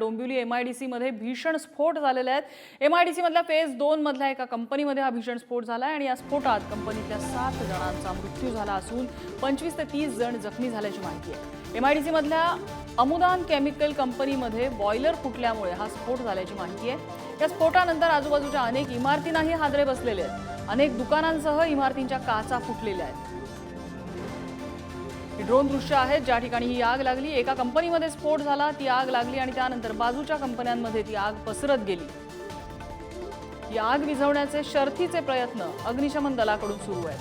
Dombivli MIDC मध्ये भीषण स्फोट झालेले आहेत. एमआयडीसी मधल्या फेज दोन मधल्या एका कंपनीमध्ये हा भीषण स्फोट झाला आणि या स्फोटात कंपनीतल्या सात जणांचा मृत्यू झाला असून पंचवीस ते तीस जण जखमी झाल्याची माहिती आहे. एमआयडीसी मधल्या अमुदान केमिकल कंपनीमध्ये बॉयलर फुटल्यामुळे हा स्फोट झाल्याची माहिती आहे. या स्फोटानंतर आजूबाजूच्या अनेक इमारतींनाही हादरे बसलेले आहेत. अनेक दुकानांसह इमारतींच्या काचा फुटलेल्या आहेत. ड्रोन दृश्य आहेत ज्या ठिकाणी ही आग लागली एका कंपनीमध्ये स्फोट झाला ती आग लागली आणि त्यानंतर बाजूच्या कंपन्यांमध्ये ती आग पसरत गेली. ही आग विझवण्याचे शर्थीचे प्रयत्न अग्निशमन दलाकडून सुरू आहेत.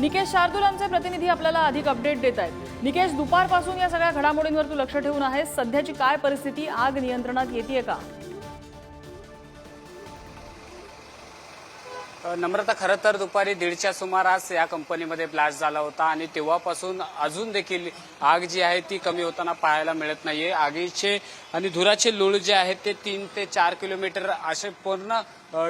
निकेश शार्दुलांचे आमचे प्रतिनिधी आपल्याला अधिक अपडेट देत आहेत. निकेश दुपारपासून या सगळ्या घडामोडींवर तू लक्ष ठेवून आहेस. सध्याची काय परिस्थिती? आग नियंत्रणात येते का? नम्रता खरं तर दुपारी दीडच्या सुमारास या कंपनीमध्ये ब्लास्ट झाला होता आणि तेव्हापासून अजून देखील आग जी आहे ती कमी होताना पाहायला मिळत नाहीये. आगीचे आणि धुराचे लोळ जे आहेत ते तीन ते चार किलोमीटर असे पूर्ण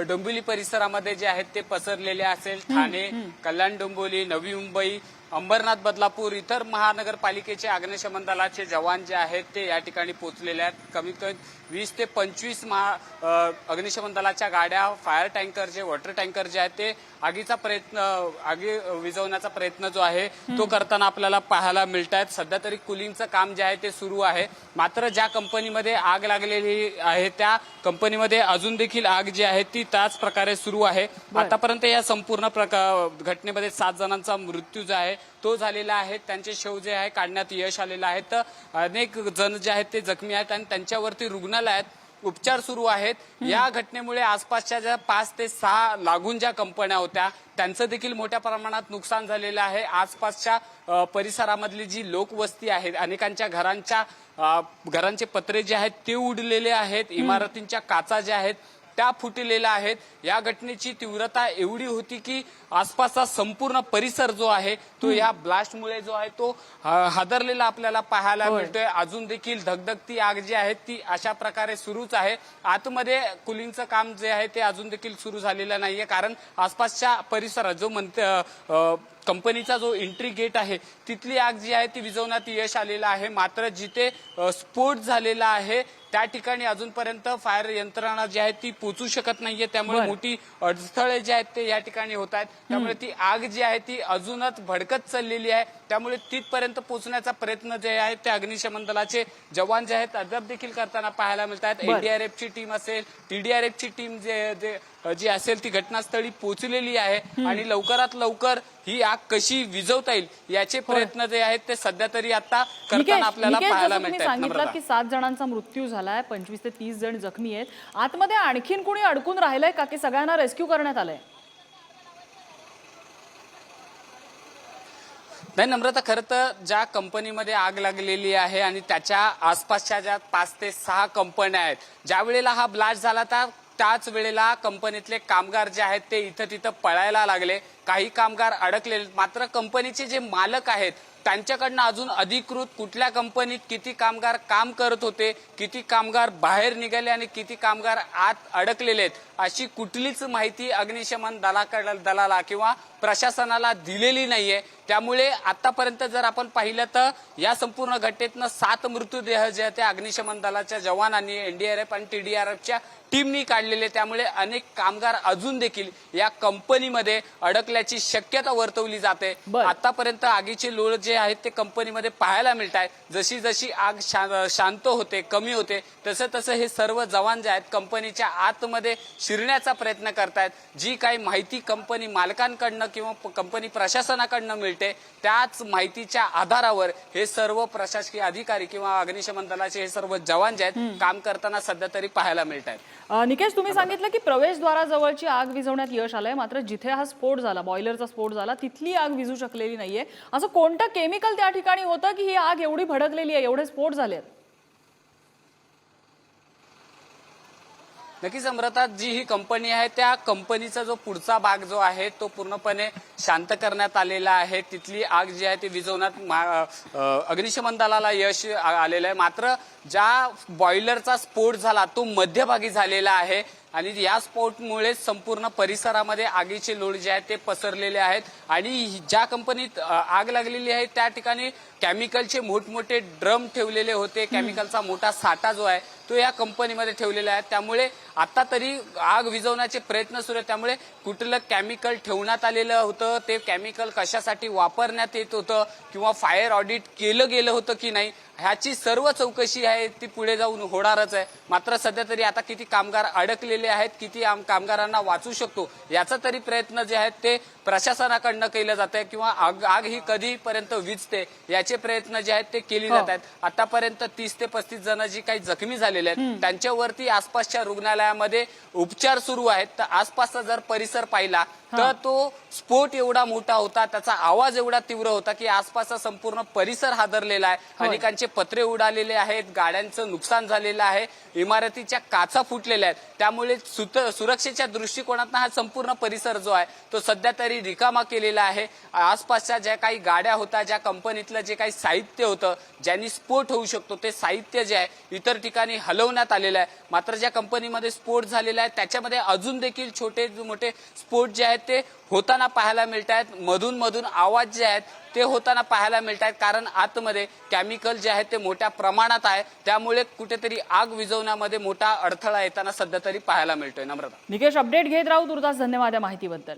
डोंबिवली परिसरामध्ये जे आहेत ते पसरलेले असेल. ठाणे कल्याण डोंबिवली नवी मुंबई अंबरनाथ बदलापूर इतर महानगरपालिकेचे अग्निशमन दलाचे जवान जे आहेत ते या ठिकाणी पोहोचलेले आहेत. कमीत कमी वीस ते पंचवीस महा अग्निशमन दलाच्या गाड्या फायर टँकर जे वॉटर टँकर जे आहेत ते आगीचा प्रयत्न आगी विझवण्याचा प्रयत्न जो आहे तो करताना आपल्याला पाहायला मिळत आहेत सध्या तरी कुलिंगचं काम जे आहे ते सुरू आहे. मात्र ज्या कंपनीमध्ये आग लागलेली आहे त्या कंपनीमध्ये अजून देखील आग जी आहे ती त्याच प्रकारे सुरू आहे. आतापर्यंत या संपूर्ण घटनेमध्ये सात जणांचा मृत्यू जो आहे तो झालेला आहे. त्यांचे शव जे आहे काढण्यात यश आलेलं आहे. तर अनेक जण जे आहेत ते जखमी आहेत आणि त्यांच्यावरती रुग्णालयात उपचार सुरू आहेत. या घटनेमुळे आसपासच्या ज्या पाच ते सहा लागून ज्या कंपन्या होत्या त्यांचं देखील मोठ्या प्रमाणात नुकसान झालेलं आहे. आसपासच्या परिसरामधली जी लोकवस्ती आहे अनेकांच्या घरांच्या घरांचे पत्रे जे आहेत ते उडलेले आहेत. इमारतींच्या काचा ज्या आहेत त्या फुटलेल्या आहेत. या घटनेची तीव्रता एवढी होती की आसपासचा संपूर्ण परिसर जो आहे तो या ब्लास्टमुळे जो आहे तो हादरलेला आपल्याला पाहायला होय. मिळतोय. अजून देखील धगधगती आग जी आहे ती अशा प्रकारे सुरूच आहे. आतमध्ये कुलिंगचं काम जे आहे ते अजून देखील सुरू झालेलं नाहीये. कारण आसपासच्या परिसरात जो म्हणते कंपनीचा जो एंट्री गेट आहे तिथली आग जी आहे ती विझवण्यात यश आलेलं आहे. मात्र जिथे स्फोट झालेला आहे त्या ठिकाणी अजूनपर्यंत फायर यंत्रणा जी आहे ती पोचू शकत नाहीये. त्यामुळे. मोठी अडथळे जे आहेत ते या ठिकाणी होत आहेत. त्यामुळे ती आग जी आहे ती अजूनच भडकत चाललेली आहे. त्यामुळे तिथपर्यंत पोहोचण्याचा प्रयत्न जे आहे ते अग्निशमन दलाचे जवान जे आहेत अद्याप देखील करताना पाहायला मिळत आहेत. बरं. एनडीआरएफ ची टीम असेल टीडीआरएफ ची टीम जे जे- असेल ती घटनास्थळी पोहोचलेली आहे आणि लवकरात लवकर ही आग कशी विझवता येईल याचे प्रयत्न जे आहेत ते सध्या तरी आता करताना आपल्याला पाहायला सांगितलं की सात जणांचा मृत्यू झालाय पंचवीस ते तीस जण जखमी आहेत. आतमध्ये आणखीन कुणी अडकून राहिलंय का की सगळ्यांना रेस्क्यू करण्यात आलंय? नाही नम्रता खरं तर ज्या कंपनीमध्ये आग लागलेली आहे आणि त्याच्या आसपासच्या ज्या पाच ते सहा कंपन्या आहेत ज्या वेळेला हा ब्लास्ट झाला त्या त्याच वेळेला कंपनीतले कामगार जे आहेत ते इथं तिथं पळायला लागले. काही कामगार अडकले मात्र कंपनीचे जे मालक आहेत त्यांच्याकडनं अजून अधिकृत कुठल्या कंपनीत किती कामगार काम करत होते किती कामगार बाहेर निघाले आणि किती कामगार आत अडकलेले आहेत अशी कुठलीच माहिती अग्निशमन दलाकडे दलाला किंवा प्रशासनाला दिलेली नाहीये. त्यामुळे आतापर्यंत जर आपण पाहिलं तर या संपूर्ण घटनेतनं सात मृतदेह जे आहेत ते अग्निशमन दलाच्या जवानांनी एनडीआरएफ आणि टीडीआरएफच्या टीमनी काढलेले त्यामुळे अनेक कामगार अजून देखील या कंपनीमध्ये अडकले अडकल्याची शक्यता वर्तवली जाते. आतापर्यंत आगीचे लोळ जे आहेत ते कंपनीमध्ये पाहायला मिळत आहेत जशी जशी आग शांत होते कमी होते तसं तसं हे सर्व जवान जे आहेत कंपनीच्या आतमध्ये शिरण्याचा प्रयत्न करतायत. जी काही माहिती कंपनी मालकांकडनं किंवा कंपनी प्रशासनाकडनं मिळते त्याच माहितीच्या आधारावर हे सर्व प्रशासकीय अधिकारी किंवा अग्निशमन दलाचे हे सर्व जवान जे आहेत काम करताना सध्या तरी पाहायला मिळत आहेत निकेश तुम्ही सांगितलं की प्रवेशद्वाराजवळची आग विझवण्यात यश आलंय मात्र जिथे हा स्फोट झाला बॉयलरचा स्फोट झाला. तिथली आग विझू शकलेली नाहीये. असं कोणतं केमिकल त्या ठिकाणी होतं की ही आग एवढी भडकलेली आहे एवढे स्फोट झालेत? नक्कीच अमृता जी ही कंपनी आहे त्या कंपनीचा जो पुढचा भाग जो आहे तो पूर्णपणे शांत करण्यात आलेला आहे. तिथली आग जी आहे ती विझवण्यात अग्निशमन दलाला यश आलेलं आहे. मात्र ज्या बॉयलरचा स्फोट झाला तो मध्यभागी झालेला आहे. आणि या स्फोटमुळे संपूर्ण परिसरामध्ये आगीचे लोळ जे आहेत ते पसरलेले आहेत. आणि ज्या कंपनीत आग लागलेली आहे त्या ठिकाणी केमिकलचे मोठमोठे ड्रम ठेवलेले होते. केमिकलचा मोठा साठा जो आहे तो या कंपनीमध्ये ठेवलेला आहे. त्यामुळे आता तरी आग विझवण्याचे प्रयत्न सुरू आहेत. त्यामुळे कुठलं केमिकल ठेवण्यात आलेलं होतं ते केमिकल कशासाठी वापरण्यात येत होतं किंवा फायर ऑडिट केलं गेलं होतं की नाही ह्याची सर्व चौकशी आहे ती पुढे जाऊन होणारच आहे. मात्र सध्या तरी आता किती कामगार अडकलेले आहेत किती आम कामगारांना वाचू शकतो याचा तरी प्रयत्न जे आहेत ते प्रशासनाकडनं केलं जात आहे किंवा आग आग ही कधीपर्यंत विजते याचे प्रयत्न जे आहेत ते केली जात आहेत. आतापर्यंत तीस ते पस्तीस जण जी काही जखमी झालेले आहेत त्यांच्यावरती आसपासच्या रुग्णालयामध्ये उपचार सुरू आहेत. तर आसपासचा जर परिसर पाहिला तर तो स्फोट एवढा मोठा होता त्याचा आवाज एवढा तीव्र होता की आसपासचा संपूर्ण परिसर हादरलेला आहे. अनेकांचे पत्रे उडालेले आहेत गाड्यांचं नुकसान झालेलं आहे इमारतीच्या काचा फुटलेल्या आहेत. त्यामुळे सुत- सुरक्षेच्या दृष्टिकोनातून हा संपूर्ण परिसर जो आहे तो सध्या तरी रिकामा केलेला आहे. आसपासच्या ज्या काही गाड्या होत्या ज्या कंपनीतलं जे काही साहित्य होतं ज्यांनी स्फोट होऊ शकतो ते साहित्य जे आहे इतर ठिकाणी हलवण्यात आलेलं आहे. मात्र ज्या कंपनीमध्ये स्फोट झालेला आहे त्याच्यामध्ये अजून देखील छोटे मोठे स्फोट जे आहेत ते होताना पाहायला मिळत आहेत मधून मधून आवाज जे आहेत ते होताना पाहायला मिळत आहेत कारण आतमध्ये केमिकल जे आहे ते मोठ्या प्रमाणात आहे. त्यामुळे कुठेतरी आग विझवण्यामध्ये मोठा अडथळा येताना सध्या तरी पाहायला मिळतोय. नम्रता. निकेश अपडेट घेत राहू तुर्तास धन्यवाद या माहितीबद्दल.